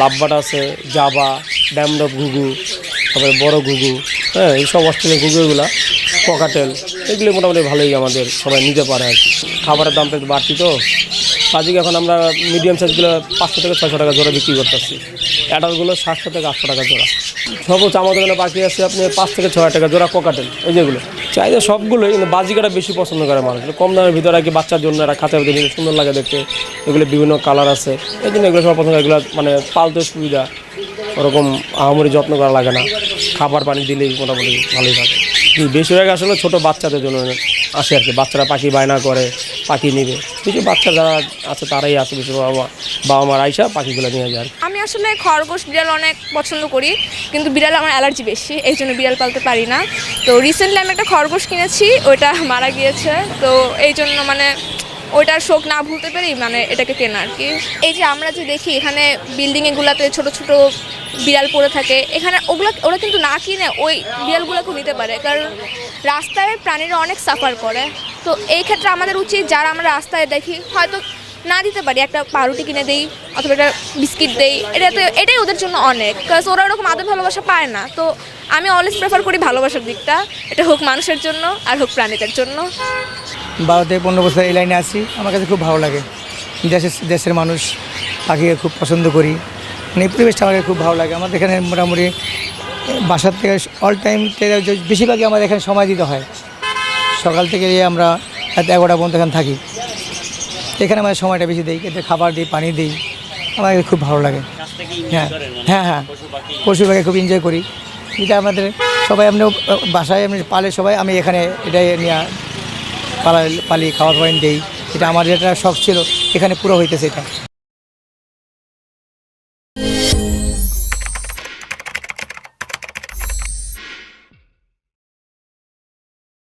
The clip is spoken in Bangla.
লাভবাট আছে, জাবা, ড্যামডপ ঘুঘু, তারপরে বড় ঘুঘু হ্যাঁ এইসব অস্ট্রেলিয়ান ঘুঘুগুলো পকাটেল এগুলো মোটামুটি ভালোই আমাদের সবাই নিতে পারে আর কি। খাবারের দাম তো বাড়তি তো? আজকে এখন আমরা মিডিয়াম সাইজগুলো পাঁচশো থেকে ছয়শো টাকা জোড়া বিক্রি করতেছি। অ্যাডালগুলো সাতশো থেকে আটশো টাকা জোড়া। সর্বোচ্চ আমাদের এখানে বাকি আছে আপনি পাঁচ থেকে ছয় টাকা জোড়া কোকাটেল এই যেগুলো। চাইলে সবগুলোই কিন্তু বাজিকাটা বেশি পছন্দ করে মানুষ। কম দামের ভিতরে আর কি বাচ্চার জন্য একটা খাতে ভিতরে সুন্দর লাগে দেখতে, এগুলো বিভিন্ন কালার আছে। এই জন্য এগুলো সব পছন্দ। এগুলো মানে পালতে সুবিধা। ওরকম আহামরি যত্ন করা লাগে না। খাবার পানি দিলেই মোটামুটি ভালোই থাকে বেশিরভাগ আসলে ছোটো বাচ্চাদের জন্য আসে আর কি। বাচ্চারা পাখি বায়না করে পাখি নিবে। কিছু বাচ্চা যারা আছে তারাই আসে বেশি বাবা বাবা মার আইসা পাখিগুলো নিয়ে কি। আমি আসলে খরগোশ বিড়াল অনেক পছন্দ করি, কিন্তু বিড়াল আমার অ্যালার্জি বেশি, এই জন্য বিড়াল পালতে পারি না। তো রিসেন্টলি আমি একটা খরগোশ কিনেছি, ওইটা মারা গিয়েছে। তো এই জন্য মানে ওইটার শোক না ভুলতে পারি মানে এটাকে কেনা আর কি। এই যে আমরা যে দেখি, এখানে বিল্ডিং এগুলাতে ছোট ছোট বিড়াল পড়ে থাকে, এখানে ওগুলো ওরা কিন্তু না কিনে ওই বিড়ালগুলোকেও নিতে পারে। কারণ রাস্তায় প্রাণীরা অনেক সাফার করে। তো এই ক্ষেত্রে আমাদের উচিত যারা আমরা রাস্তায় দেখি, হয়তো না দিতে পারি, একটা পাউরুটি কিনে দেই অথবা একটা বিস্কিট দেই। এটা তো, এটাই ওদের জন্য অনেক কারণ ওরা ওরকম আদর ভালোবাসা পায় না। তো আমি অলওয়েজ প্রেফার করি ভালোবাসার দিকটা, এটা হোক মানুষের জন্য আর হোক প্রাণীদের জন্য। বারো থেকে পনেরো বছর এই লাইনে আছি, আমার কাছে খুব ভালো লাগে। দেশের দেশের মানুষ পাখিকে খুব পছন্দ করি। মানে পরিবেশটা আমার খুব ভালো লাগে। আমাদের এখানে মোটামুটি বাসার থেকে অল টাইম বেশিরভাগই আমাদের এখানে সময় দিতে হয়। সকাল থেকে আমরা রাত এগারোটা পর্যন্ত এখানে থাকি। এখানে আমাদের সময়টা বেশি দিই, এতে খাবার দিই, পানি দিই। আমার খুব ভালো লাগে। হ্যাঁ হ্যাঁ হ্যাঁ পশু পাখি খুব এনজয় করি। এটা আমাদের সবাই এমনি, বাসায় এমনি পালে সবাই আমি এখানে এটাই নিয়ে পালা পালি খাওয়া দাওয়া দিই। এটা আমার যেটা শখ ছিল, এখানে পুরো হইতেছে এটা।